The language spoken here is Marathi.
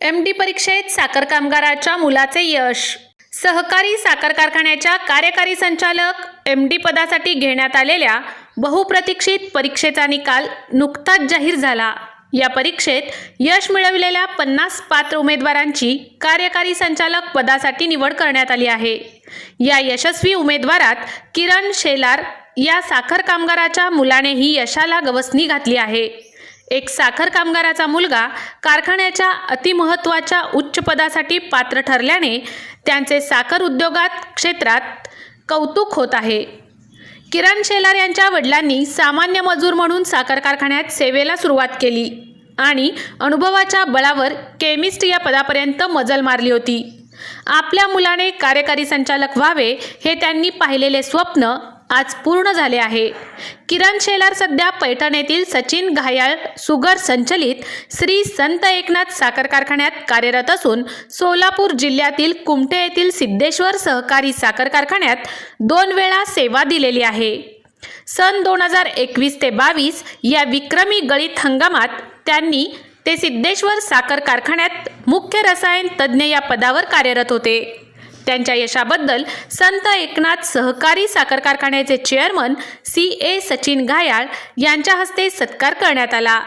एम डी परीक्षेत साखर कामगाराच्या मुलाचे यश. सहकारी साखर कारखान्याच्या कार्यकारी संचालक एम डी पदासाठी घेण्यात आलेल्या बहुप्रतीक्षित परीक्षेचा निकाल नुकताच जाहीर झाला. या परीक्षेत यश मिळविलेल्या पन्नास पात्र उमेदवारांची कार्यकारी संचालक पदासाठी निवड करण्यात आली आहे. या यशस्वी उमेदवारात किरण शेलार या साखर कामगाराच्या मुलानेही यशाला गवसणी घातली आहे. एक साखर कामगाराचा मुलगा कारखान्याच्या अतिमहत्वाच्या उच्च पदासाठी पात्र ठरल्याने त्यांचे साखर उद्योगात क्षेत्रात कौतुक होत आहे. किरण शेलार यांच्या वडिलांनी सामान्य मजूर म्हणून साखर कारखान्यात सेवेला सुरुवात केली आणि अनुभवाच्या बळावर केमिस्ट या पदापर्यंत मजल मारली होती. आपल्या मुलाने कार्यकारी संचालक व्हावे हे त्यांनी पाहिलेले स्वप्न आज पूर्ण झाले आहे. किरण शेलार सध्या पैठण येथील सचिन घायाळ सुगर संचलित श्री संत एकनाथ साखर कारखान्यात कार्यरत असून सोलापूर जिल्ह्यातील कुमटे येथील सिद्धेश्वर सहकारी साखर कारखान्यात दोन वेळा सेवा दिलेली आहे. सन दोन हजार एकवीस ते बावीस या विक्रमी गळीत हंगामात त्यांनी ते सिद्धेश्वर साखर कारखान्यात मुख्य रसायन तज्ज्ञ या पदावर कार्यरत होते. त्यांच्या यशाबद्दल संत एकनाथ सहकारी साखर कारखान्याचे chairman C A Sachin Ghayal यांच्या हस्ते सत्कार करण्यात आला.